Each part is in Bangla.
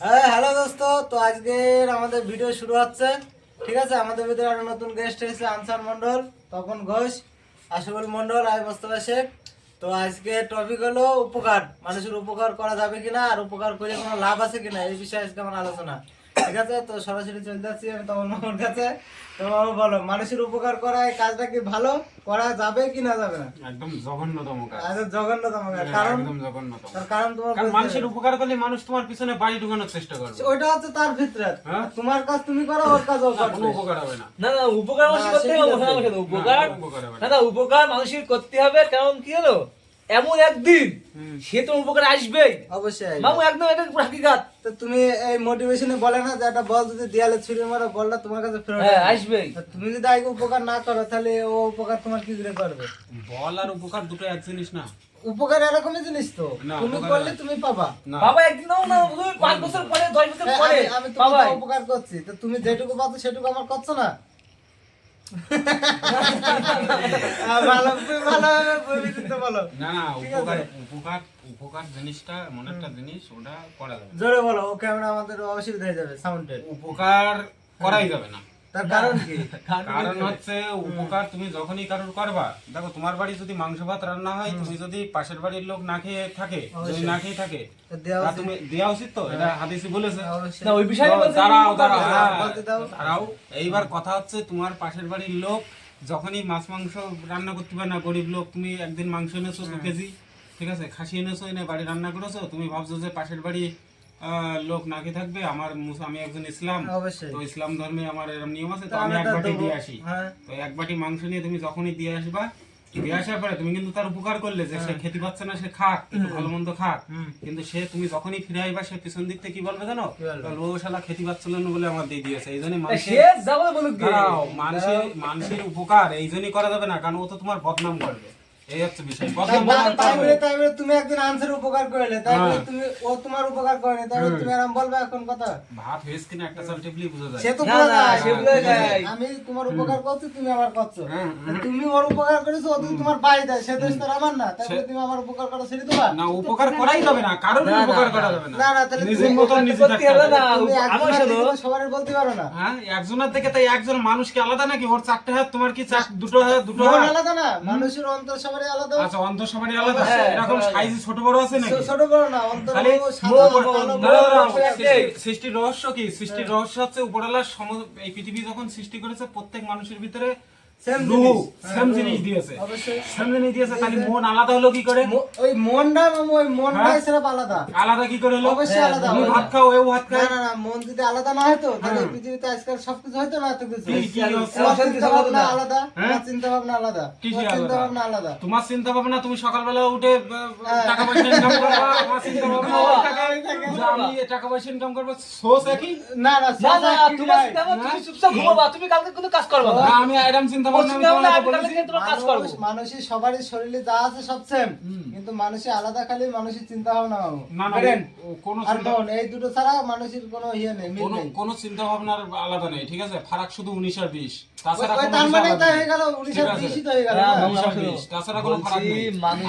হ্যাঁ হ্যালো দোস্ত। তো আজকের আমাদের ভিডিও শুরু হচ্ছে। ঠিক আছে? আমাদের ভিতরে একটা নতুন গেস্ট এসেছে, আনসার মন্ডল তপন ঘোষ আশিফুল মন্ডল আমি মোস্তফা শেখ। তো আজকে টপিক হলো উপকার। মানুষের উপকার করা যাবে কিনা আর উপকার করে কোনো লাভ আছে কিনা? এই বিষয়ে আজকে আমার আলোচনা। ঠিক আছে? তো সরাসরি চলে যাচ্ছি আমি তপন মামার কাছে। তো মামা বলো মানুষের উপকার করা এই কাজটা কি ভালো? করা যাবে কি না যাবে না? একদম জঘন্যতম কাজ। আচ্ছা জঘন্যতম কাজ। কারণ একদম জঘন্যতম। তার কারণ তোমার কারণ মানুষের উপকার করলে মানুষ তোমার পিছনে বাড়ি ঢুকানোর চেষ্টা করবে। ওইটা হচ্ছে তার ভিতরে হ্যাঁ? তোমার কাজ তুমি করো ওর কাজ ও না, করবে উপকার হবে না। না না উপকার মানুষ করতে হবে। উপকার না উপকার মানুষের করতে হবে কারণ কি হলো? এমন একদিন সে তো উপকার আসবেই। অবশ্যই মামু একদম এটা হাকিকাত। তো তুমি এই মোটিভেশনে বলে না যে একটা বল যদি দেয়ালে ছুঁড়ে মারো বলটা তোমার কাছে ফেরত হ্যাঁ আসবে। তুমি যদি আগে উপকার না করো তাহলে ও উপকার তোমার কি করে করবে? বল আর উপকার দুটো এক জিনিস না। উপকার এরকমই জিনিস তো। তুমি করলে তুমি পাবা। না। বাবা একদিন না তুমি পাঁচ বছর পরে দশ বছর হ্যাঁ, পরে আমি- আমি তোমাকে উপকার করছি। তো তুমি যেটুকু পাচ্ছ সেটুকু আমার করছ না? আহ, ভালো তুমি ভালোভাবে পরিচিত বলো না না উপকার উপকার উপকার জিনিসটা এমন একটা জিনিস ওটা করা যাবে জোরে বলো ও ক্যামেরা আমাদের অসুবিধা হয়ে যাবে সাউন্ডের উপকার করাই যাবে না। তার কারণ কি? কারণ হচ্ছে উপকার তুমি যখনই কারোর করবা দেখো তোমার বাড়ি যদি মাংস ভাত রান্না হয় তুমি যদি পাশের বাড়ির লোক না খেয়ে থাকে যদি না খেয়ে থাকে। তুমি দেওয়া উচিত তো এটা হাদিসে বলেছে। না ওই বিষয়ে দাঁড়াও দাঁড়াও করতে হ্যাঁ, হবে। বলতে দাও। দাঁড়াও। এইবার কথা হচ্ছে তোমার পাশের বাড়ির লোক যখনই মাছ মাংস রান্না করতে পারে না গরিব লোক তুমি একদিন মাংস এনেছো দু কেজি ঠিক আছে? খাসি এনেছো এনে বাড়ি রান্না করেছ তুমি ভাবছ যে পাশের বাড়ি লোক না খেয়ে থাকবে? আমার আমি একজন ইসলাম। তো ইসলাম ধর্মে আমার এরকম নিয়ম আছে তো আমি এক বাটি দিয়ে আসি। হ্যাঁ। তো এক বাটি মাংস নিয়ে তুমি যখনই দিয়ে আসবা দিয়ে আসার পরে তুমি কিন্তু তার উপকার করলে যে সে খেতে পাচ্ছে না সে খাক একটু ভালো মন্দ খাক। কিন্তু সে তুমি যখনই ফিরে আইবা সে পিছন দিক থেকে কি বলবে জানো? ও শালা খেতে পাচ্ছিল না বলে আমার দিয়ে দিয়েছে। এই জন্য। দাঁড়াও, মানুষের মানুষের উপকার এই জন্যই করা যাবে না কারণ ও তো তোমার বদনাম করবে। এই হচ্ছে বিষয়। তুমি একদিন আনসার উপকার করলে তাই বলে হ্যাঁ। তুমি ও তোমার উপকার করেনি তাই বলে তুমি আরাম বলবে এখন কথা। ভাত হয়েছে কিনা একটা চাল টেপলি বোঝা যায়। সে তো বোঝা যায়। সে বোঝা যায়। আমি তোমার উপকার করছি তুমি আমার করছ। তুমি ওর উপকার করেছ ও তোমার পাই দেয় সে দোষ তো আমার না তাই বলে তুমি আমার উপকার করো সেটি তোমার না উপকার করাই যাবে না না, উপকার করা যাবে না। না, না, তাহলে নিজের নিজে থাকতে হবে। না। আমার সাথে সবার বলতে পারো না। হ্যাঁ একজনের থেকে তাই একজন মানুষ কি আলাদা নাকি? ওর চারটে হাত তোমার কি চার- দুটো হাত দুটো হাত? আলাদা না মানুষের অন্তর সবারই আলাদা। আচ্ছা অন্ধ সবারই আলাদা? হ্যাঁ, এরকম হ্যাঁ। সাইজ ছোট বড় আছে নাকি? ছোট বড় না সৃষ্টির রহস্য কি? সৃষ্টির রহস্য হচ্ছে উপরালার সম- এই পৃথিবী যখন সৃষ্টি করেছে প্রত্যেক মানুষের ভিতরে Same জিনিস। same হ্যাঁ, জিনিস রূহ। দিয়েছে অবশ্যই জিনিস দিয়েছে তাহলে মন আলাদা হলো কি করে ওই মনটা ওই মনটাই হ্যাঁ? সেরকম আলাদা আলাদা কি করে হলো অবশ্যই হ্যাঁ, আলাদা তুমি ভাত খাও এও ভাত খায় না না মন যদি আলাদা না হতো তাহলে পৃথিবীতে আজকাল সবকিছু হতো না এত কিছু কি- কি হচ্ছে? তোমার চিন্তা ভাবনা। আলাদা হ্যাঁ? চিন্তা ভাবনা আলাদা কি তোমার আলাদা? চিন্তা ভাবনা আলাদা তোমার চিন্তা ভাবনা তুমি সকালবেলা উঠে হ্যাঁ। টাকা পয়সা ইনকাম করবা আমার চিন্তা ভাবনা টাকা- আমি টাকা পয়সা ইনকাম করব একই না না না না সোজা কি তোমার চিন্তা ভাবনা, তুমি চুপচাপ ঘুমাবা তুমি কালকে কোনো কাজ করবে না আমি চিন্তা মানুষের সবারই শরীরে যা আছে সব সেম কিন্তু মানুষের আলাদা খালি মানুষের চিন্তা ভাবনা কোনো এই দুটো ছাড়া মানুষের কোনো ইয়ে নেই কোনো চিন্তা ভাবনার আলাদা নেই ঠিক আছে? ফারাক শুধু উনিশ আর বিশ। মানে।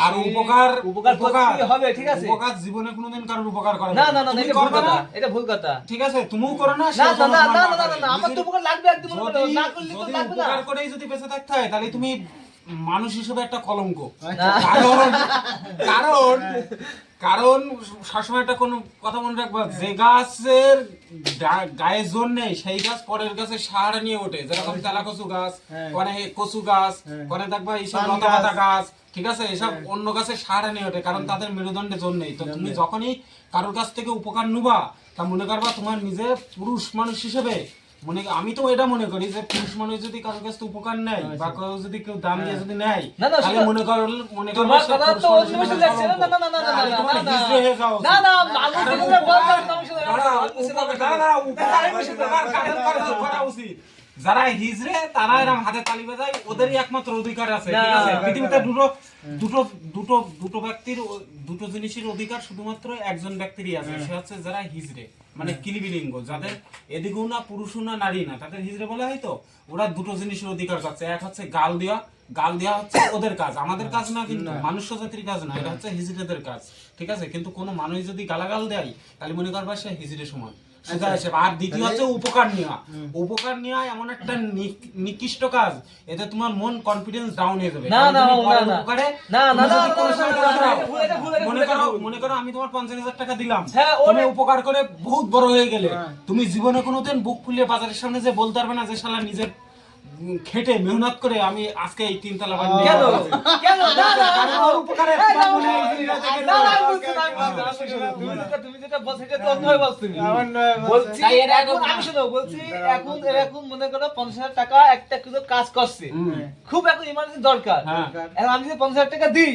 হয়ে হয়ে হ্যাঁ, জীবনে কোনোদিন কারোর উপকার করে না না। এটা ভুল কথা না এটা ভুল কথা। ঠিক আছে? তুমিও করো না। আমার তো উপকার লাগবে একদম যদি- না করলে তো লাগবে না। উপকার করেই যদি বেঁচে থাকতে হয় তাহলে তুমি মানুষ হিসেবে একটা কলঙ্ক আচ্ছা। কারণ কারণ কারণ সবসময় একটা কোন কথা মনে রাখবা যে গাছের গায়ে জোর নেই সেই গাছ পরের গাছের সাহারা নিয়ে ওঠে যেরকম তেলা কচু গাছ হ্যাঁ। মানে কচু গাছ হ্যাঁ। মানে দেখবা এইসব লতা পাতা গাছ। গাছ ঠিক আছে এসব হ্যাঁ। অন্য গাছের সাহারা নিয়ে ওঠে কারণ তাদের মেরুদণ্ডে জোর নেই তো তুমি যখনই কারোর কাছ থেকে উপকার নুবা তা মনে করবা তোমার নিজে পুরুষ মানুষ হিসেবে মনে আমি তো এটা মনে করি যে পুরুষ মানুষ যদি কারোর কাছ উপকার নেয় বা কেউ যদি কেউ দাম দিয়ে যদি নেয় না, না, তাহলে মনে কর মনে করবা তোমার কথা তো অন্য বিষয় লাগছে না না। না না না না না না হয়ে। না না মানুষ করা- করা উচিত? যারা হিজড়ে তারা এরকম হাতে তালি বাজায় ওদেরই একমাত্র অধিকার আছে ঠিক আছে পৃথিবীতে দুটো দুটো দুটো দুটো ব্যক্তির দুটো জিনিসের অধিকার শুধুমাত্র একজন ব্যক্তিরই আছে সে হচ্ছে যারা হিজড়ে মানে কিলিবিলিঙ্গ যাদের এদিকেও না পুরুষও না নারী না তাদের হিজড়ে বলা হয়তো ওরা দুটো জিনিসের অধিকার পাচ্ছে এক হচ্ছে গাল দেওয়া গাল দেওয়া হচ্ছে ওদের কাজ আমাদের কাজ না কিন্তু মানুষ জাতির কাজ না এটা হচ্ছে হিজড়েদের কাজ ঠিক আছে? কিন্তু কোনো মানুষ যদি গালাগাল দেয় তাহলে মনে করবা সে হিজড়ে সমান। আর দ্বিতীয় হচ্ছে উপকার নেওয়া। উপকার নেওয়া এমন একটা নিকৃষ্ট কাজ এতে তোমার মন কনফিডেন্স ডাউন হয়ে যাবে। না, না, না, মনে করো মনে করো আমি তোমার পঞ্চাশ হাজার টাকা দিলাম। হ্যাঁ, তুমি উপকার করে বহুত বড় হয়ে গেলে। হ্যাঁ। তুমি জীবনে কোনোদিন বুক ফুলিয়ে বাজারের সামনে যে বলতে পারবে না যে শালা নিজের খেটে মেহনত করে আমি আজকে এই তিনতলা বাড়ি কেন। কেন? না না কারণ উপকারে আমি আমি আমি। তুমি যেটা- বলছো সেটা তো অন্যভাবে বলছো বলছি। তাই এরা এখন এখন- আমি শোনো বলছি এখন এরা এখন মনে করো পঞ্চাশ হাজার টাকা একটা কিছু কাজ করছে। খুব এখন ইমার্জেন্সি দরকার। হ্যাঁ। এখন আমি যদি পঞ্চাশ হাজার টাকা দিই।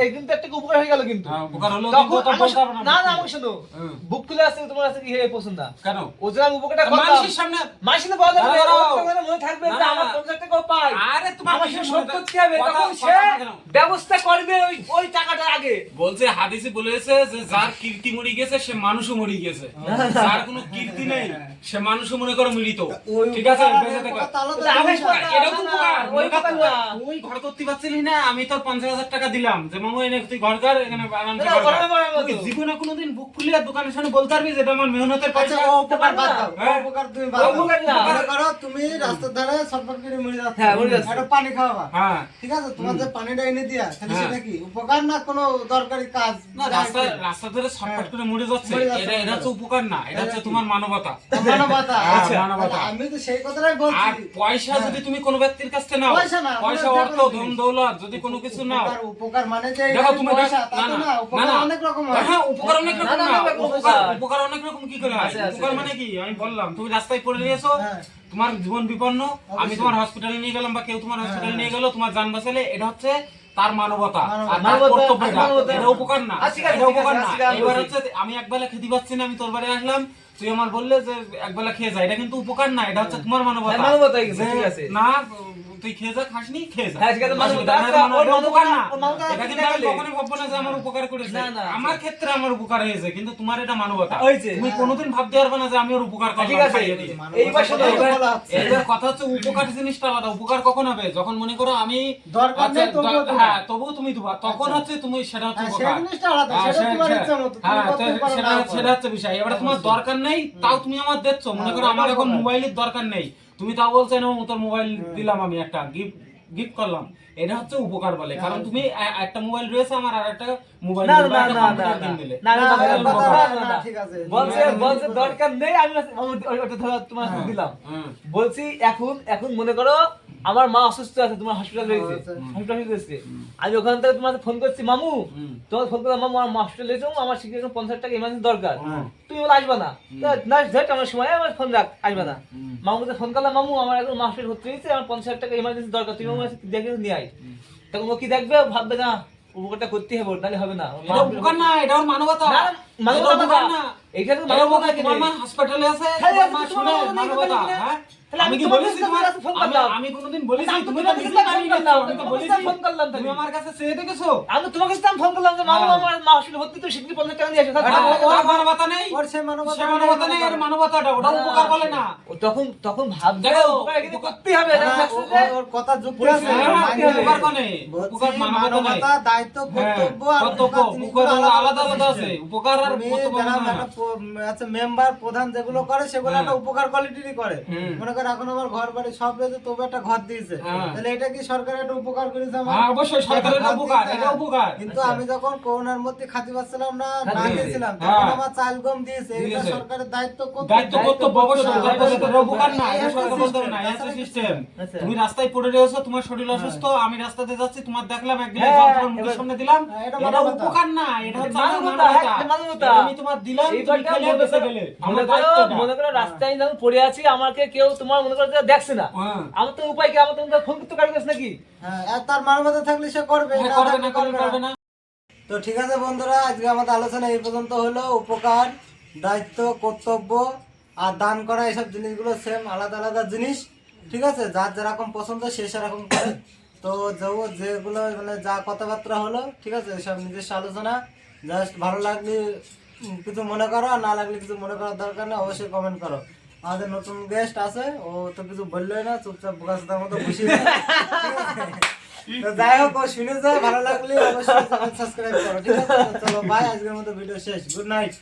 এই কিন্তু একটা উপকার হয়ে গেল কিন্তু। হ্যাঁ, উপকার হলো তখন তো বলতে পারবে না। না বুক আমাকে শোনো। বুক খুলে আসছে তোমার আছে কি হে পছন্দ? না কেন? ও যে আমি উপকারটা মানুষের সামনে মাসিনে পাওয়া যাবে। তো মনে থাকবে না, আমার। পঞ্চাশ টাকাও পাই। আরে তোমার আমার কিসের সে শোধ করতে হবে? কথা- তখন সে ব্যবস্থা করবে ওই ওই টাকাটা। বলছে হাদিসে বলেছে যে যার কীর্তি মরি গেছে সে মানুষও মরি গেছে। যার কোনো কীর্তি নেই সে মানুষও মনে করো মৃত। ঠিক আছে? উপকার বেঁচে থেকে। এটা তো। ওই। তুই ঘর করতে পারছিলি না আমি তোর পঞ্চাশ হাজার টাকা দিলাম। যে মামু এনে তুই ঘর কর এখানে কর। জীবনে কোনোদিন বুক খুলে দোকানের সামনে বলতে পারবি যে আমার মেহনতের আচ্ছা পয়সা উপকার বাদ দাও হ্যাঁ। উপকার তুমি বাদ দাও। উপকার না। করো তুমি রাস্তার ধারে সরপট করে মরে যাচ্ছ। হ্যাঁ, পানি খাওয়াবা। হ্যাঁ। ঠিক আছে? তোমার যে পানিটা এনে দিয়া তাহলে হ্যাঁ। সেটা কি? উপকার না কোনো দরকারি? কাজ রাস্তা রাস্তা ধরে শর্টকাট করে মরে যাচ্ছে। এটা এটা উপকার না এটা হচ্ছে তোমার মানবতা। মানবতা। হ্যাঁ, আচ্ছা মানবতা। আমি তো সেই কথাটাই বলছি। আর পয়সা যদি তুমি কোনো ব্যক্তির কাছ থেকে নাও পয়সা না, পয়সা অর্থ ধন দৌলত যদি কোনো কিছু নাও। উপকার মানে যে দেখো তুমি না উপকার। অনেক রকম হয়। হ্যাঁ উপকার অনেক রকম না, উপকার অনেক রকম কি করে হয়? আছে। উপকার মানে কি? আমি বললাম তুমি রাস্তায় পড়ে নিয়েছো হ্যাঁ। তোমার জীবন বিপন্ন আমি তোমার হসপিটালে নিয়ে গেলাম বা কেউ তোমার হসপিটালে হ্যাঁ। নিয়ে গেল তোমার যান বাঁচালে এটা হচ্ছে তার মানবতা। আর তার মানবতা, এটা। উপকার না এটা উপকার না এবার হচ্ছে আমি একবেলা খেতে পাচ্ছি না আমি তোর বাড়ি আসলাম তুই আমার বললে যে একবেলা খেয়ে যা এটা কিন্তু উপকার না এটা হচ্ছে তোমার মানবতা। হ্যাঁ, যে ঠিক আছে। না তুই খেয়ে যা খাসনি খেয়ে যা। হ্যাঁ, মানবতা। উপকার না। মানবতা- মানবতা এটা কিন্তু আমি কখনোই ভাববো না যে আমার উপকার করেছে। না, না, আমার ক্ষেত্রে আমার উপকার হয়েছে কিন্তু তোমার এটা মানবতা। তুমি কোনোদিন ভাবতে পারবে না যে আমি ওর উপকার করলাম ঠিক আছে। এইবার কথা হচ্ছে। উপকার জিনিসটা আলাদা উপকার কখন হবে? যখন মনে করো আমি দরকার নেই, আচ্ছা, তবুও হ্যাঁ তবুও তুমি দিবা তখন আচ্ছা। হচ্ছে তুমি সেটা হচ্ছে হ্যাঁ, উপকার। সেই জিনিসটা আলাদা, হ্যাঁ, সেটা তোমার ইচ্ছা মতো, হ্যাঁ, করতে তো পারো সেটা সেটা হচ্ছে বিষয়। এবারে তোমার দরকার নেই তাও তুমি আমার দিচ্ছ মনে হ্যাঁ, করো আমার এখন। মোবাইলের দরকার নেই তুমি তাও বলছো না তোর মোবাইল দিলাম আমি একটা গিফট গিফট করলাম এটা হচ্ছে উপকার বলে কারণ তুমি একটা মোবাইল রয়েছে আমার আর একটা মোবাইল না, না, না, না, না। ঠিক আছে। বলছে হ্যাঁ, বলছে হ্যাঁ, দরকার নেই আমি ওই- তোমার দিলাম বলছি এখন এখন মনে করো আমার মা অসুস্থ আছে তোমার হসপিটাল আচ্ছা। হসপিটাল আমি ওখান থেকে তোমার ফোন করছি মামু। তোমার ফোন করলাম মামু আমার হসপিটাল রয়েছে আমার শিখে এখন পঞ্চাশ টাকা ইমার্জেন্সি দরকার। তুমি বলে আসবে না। না ধর আমার সময় আমার ফোন রাখ আসবে না। মামুকে ফোন করলাম মামু আমার এখন মা হসপিটাল ভর্তি হয়েছে আমার পঞ্চাশ টাকা ইমার্জেন্সি দরকার তুমি আমার দেখে নিয়ে আয়। তখন ও কি দেখবে? ভাববে না উপকারটা করতে হবে নাহলে হবে না। উপকার না এটা মানবতা। মানবতা না। মানবতা উপকার, কি মা হাসপাতালে আছে মা শুনে মানবতা নেই, মানবতা তোমার হ্যাঁ? আমি আমি কি বলেছি তোমার? আমি কোনোদিন বলেছি তুমি তো নিজে ফোন বানিয়ে আমি তো বলেছি। ফোন করলাম তুমি আমার কাছে চেয়ে দেখেছ আমি তোমাকে সাথে ফোন করলাম যে মামু। আমার মা হসপিটাল ভর্তি তো শিগগিরই পঞ্চাশ টাকা দিয়ে আসো ওর মানবতা নেই। ওর সেই মানবতা সে মানবতা নেই এর মানবতাটা ওটা উপকার বলে না। তখন তখন ভাববে দেখো, উপকার হবে না, না, ও- ও- ওর কথা যুক্তি আছে মানতে হবে। উপকার কোনে উপকার মানবতা দায়িত্ব কর্তব্য আর কর্তব্য উপকার আলাদা আলাদা আছে উপকার আর কর্তব্য আছে মেম্বার প্রধান যেগুলো করে সেগুলো হ্যাঁ। একটা উপকার কোয়ালিটিরই করে মনে এখন ঘর বাড়ি সব রয়েছে তবু একটা ঘর দিয়েছে হ্যাঁ। তাহলে এটা কি সরকার একটা উপকার করেছে আমার হ্যাঁ, অবশ্যই সরকারের উপকার, এটা। উপকার। কিন্তু আচ্ছা। আমি যখন করোনার মধ্যে খাতে পাচ্ছিলাম না না দিয়েছিলাম। তখন আমার চাল গম দিয়েছে এটা সরকারের দায়িত্ব। দায়িত্ব অবশ্যই সরকার এটা উপকার না এটা সরকার না তাছাড়া সিস্টেম আচ্ছা। তুমি রাস্তায় পড়ে রয়েছো তোমার শরীর অসুস্থ আমি রাস্তাতে যাচ্ছি তোমার দেখলাম এক গ্লাস জল তোমার মুখের সামনে দিলাম এটা এটা উপকার না এটা হচ্ছে। এটা আমি তোমার দিলাম মনে করো- গেলে। আমার করো দায়িত্ব এটা। করো রাস্তায় যখন পড়ে আছি আমাকে কেউ তোমার মনে করো দেখছে না। আমার তো উপায় কি? আমার তো ফোন করতে পারি নাকি? আর তার থাকলে সে করবে করবে না করবে করবে না। তো ঠিক আছে বন্ধুরা আজকে আমাদের আলোচনা এই পর্যন্ত হলো। উপকার দায়িত্ব কর্তব্য আর দান করা এসব জিনিসগুলো সেম আলাদা আলাদা জিনিস। ঠিক আছে? যার যেরকম পছন্দ সে সেরকম করে। তো যে- যেগুলো মানে যা কথাবার্তা হলো ঠিক আছে? সব নিজস্ব আলোচনা। জাস্ট ভালো লাগলে কিছু মনে করো না লাগলে কিছু মনে করার দরকার নেই অবশ্যই কমেন্ট করো। আমাদের নতুন গেস্ট আছে ও তো কিছু বললোই না চুপচাপ বোকাসদার মতো? তো যাই হোক ও শুনে যায় ভালো লাগলে অবশ্যই সাবস্ক্রাইব করো ঠিক আছে? চলো বাই আজকের মতো ভিডিও শেষ গুড নাইট